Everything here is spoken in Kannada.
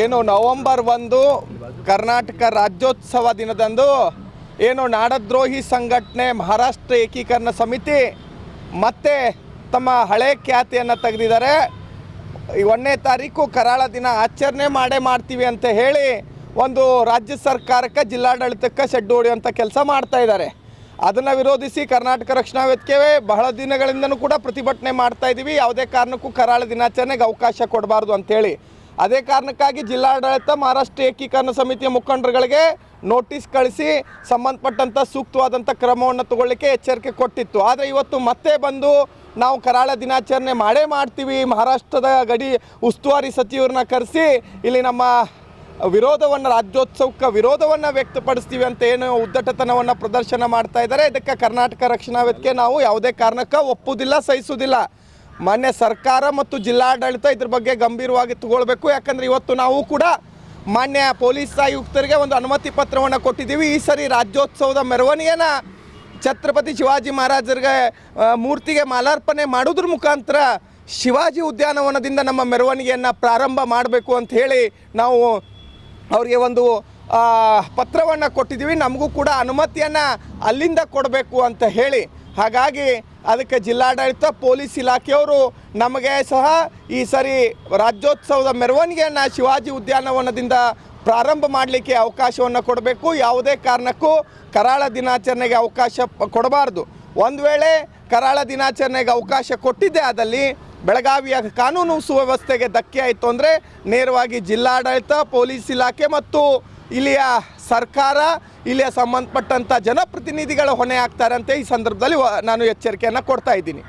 ಏನು ನವೆಂಬರ್ ಒಂದು ಕರ್ನಾಟಕ ರಾಜ್ಯೋತ್ಸವ ದಿನದಂದು ಏನು ನಾಡದ್ರೋಹಿ ಸಂಘಟನೆ ಮಹಾರಾಷ್ಟ್ರ ಏಕೀಕರಣ ಸಮಿತಿ ಮತ್ತೆ ತಮ್ಮ ಹಳೆ ಖ್ಯಾತಿಯನ್ನು ತೆಗೆದಿದ್ದಾರೆ. ಒಂದನೇ ತಾರೀಕು ಕರಾಳ ದಿನ ಆಚರಣೆ ಮಾಡೇ ಮಾಡ್ತೀವಿ ಅಂತ ಹೇಳಿ ಒಂದು ರಾಜ್ಯ ಸರ್ಕಾರಕ್ಕೆ ಜಿಲ್ಲಾಡಳಿತಕ್ಕೆ ಶೆಡ್ಡು ಹೊಡೆಯುವಂಥ ಕೆಲಸ ಮಾಡ್ತಾ ಇದ್ದಾರೆ. ಅದನ್ನು ವಿರೋಧಿಸಿ ಕರ್ನಾಟಕ ರಕ್ಷಣಾ ವೇದಿಕೆ ಬಹಳ ದಿನಗಳಿಂದನೂ ಕೂಡ ಪ್ರತಿಭಟನೆ ಮಾಡ್ತಾ ಇದ್ದೀವಿ ಯಾವುದೇ ಕಾರಣಕ್ಕೂ ಕರಾಳ ದಿನಾಚರಣೆಗೆ ಅವಕಾಶ ಕೊಡಬಾರ್ದು ಅಂತೇಳಿ ಅದೇ ಕಾರಣಕ್ಕಾಗಿ ಜಿಲ್ಲಾಡಳಿತ ಮಹಾರಾಷ್ಟ್ರ ಏಕೀಕರಣ ಸಮಿತಿಯ ಮುಖಂಡರುಗಳಿಗೆ ನೋಟಿಸ್ ಕಳಿಸಿ ಸಂಬಂಧಪಟ್ಟಂಥ ಸೂಕ್ತವಾದಂಥ ಕ್ರಮವನ್ನು ತಗೊಳ್ಳಿಕ್ಕೆ ಎಚ್ಚರಿಕೆ ಕೊಟ್ಟಿತ್ತು. ಆದರೆ ಇವತ್ತು ಮತ್ತೆ ಬಂದು ನಾವು ಕರಾಳ ದಿನಾಚರಣೆ ಮಾಡೇ ಮಾಡ್ತೀವಿ. ಮಹಾರಾಷ್ಟ್ರದ ಗಡಿ ಉಸ್ತುವಾರಿ ಸಚಿವರನ್ನ ಕರೆಸಿ ಇಲ್ಲಿ ನಮ್ಮ ವಿರೋಧವನ್ನು, ರಾಜ್ಯೋತ್ಸವಕ್ಕೆ ವಿರೋಧವನ್ನು ವ್ಯಕ್ತಪಡಿಸ್ತೀವಿ ಅಂತ ಏನು ಉದ್ದಟತನವನ್ನು ಪ್ರದರ್ಶನ ಮಾಡ್ತಾ ಇದ್ದಾರೆ. ಇದಕ್ಕೆ ಕರ್ನಾಟಕ ರಕ್ಷಣಾ ವೇದಿಕೆ ನಾವು ಯಾವುದೇ ಕಾರಣಕ್ಕೆ ಒಪ್ಪುವುದಿಲ್ಲ ಸಹಿಸುವುದಿಲ್ಲ. ಮಾನ್ಯ ಸರ್ಕಾರ ಮತ್ತು ಜಿಲ್ಲಾಡಳಿತ ಇದ್ರ ಬಗ್ಗೆ ಗಂಭೀರವಾಗಿ ತಗೊಳ್ಬೇಕು. ಯಾಕಂದ್ರೆ ಇವತ್ತು ನಾವು ಕೂಡ ಮಾನ್ಯ ಪೊಲೀಸ್ ಆಯುಕ್ತರಿಗೆ ಒಂದು ಅನುಮತಿ ಪತ್ರವನ್ನು ಕೊಟ್ಟಿದ್ದೀವಿ. ಈ ಸರಿ ರಾಜ್ಯೋತ್ಸವದ ಮೆರವಣಿಗೆನ ಛತ್ರಪತಿ ಶಿವಾಜಿ ಮಹಾರಾಜರಿಗೆ ಮೂರ್ತಿಗೆ ಮಾಲಾರ್ಪಣೆ ಮಾಡೋದ್ರ ಮುಖಾಂತರ ಶಿವಾಜಿ ಉದ್ಯಾನವನದಿಂದ ನಮ್ಮ ಮೆರವಣಿಗೆಯನ್ನು ಪ್ರಾರಂಭ ಮಾಡಬೇಕು ಅಂತ ಹೇಳಿ ನಾವು ಅವರಿಗೆ ಒಂದು ಪತ್ರವನ್ನು ಕೊಟ್ಟಿದ್ದೀವಿ. ನಮಗೂ ಕೂಡ ಅನುಮತಿಯನ್ನು ಅಲ್ಲಿಂದ ಕೊಡಬೇಕು ಅಂತ ಹೇಳಿ ಹಾಗಾಗಿ ಅದಕ್ಕೆ ಜಿಲ್ಲಾಡಳಿತ, ಪೊಲೀಸ್ ಇಲಾಖೆಯವರು ನಮಗೆ ಸಹ ಈ ಸರಿ ರಾಜ್ಯೋತ್ಸವದ ಮೆರವಣಿಗೆಯನ್ನು ಶಿವಾಜಿ ಉದ್ಯಾನವನದಿಂದ ಪ್ರಾರಂಭ ಮಾಡಲಿಕ್ಕೆ ಅವಕಾಶವನ್ನು ಕೊಡಬೇಕು. ಯಾವುದೇ ಕಾರಣಕ್ಕೂ ಕರಾಳ ದಿನಾಚರಣೆಗೆ ಅವಕಾಶ ಕೊಡಬಾರ್ದು. ಒಂದು ವೇಳೆ ಕರಾಳ ದಿನಾಚರಣೆಗೆ ಅವಕಾಶ ಕೊಟ್ಟಿದ್ದೆ ಆದಲ್ಲಿ ಬೆಳಗಾವಿಯ ಕಾನೂನು ಸುವ್ಯವಸ್ಥೆಗೆ ಧಕ್ಕೆ ಆಯಿತು ಅಂದರೆ ನೇರವಾಗಿ ಜಿಲ್ಲಾಡಳಿತ, ಪೊಲೀಸ್ ಇಲಾಖೆ ಮತ್ತು ಇಲ್ಲಿಯ ಸರ್ಕಾರ ಇಲ್ಲಿಯ ಸಂಬಂಧಪಟ್ಟಂಥ ಜನಪ್ರತಿನಿಧಿಗಳ ಹೊಣೆ ಆಗ್ತಾರಂತೆ. ಈ ಸಂದರ್ಭದಲ್ಲಿ ನಾನು ಎಚ್ಚರಿಕೆಯನ್ನು ಕೊಡ್ತಾ ಇದ್ದೀನಿ.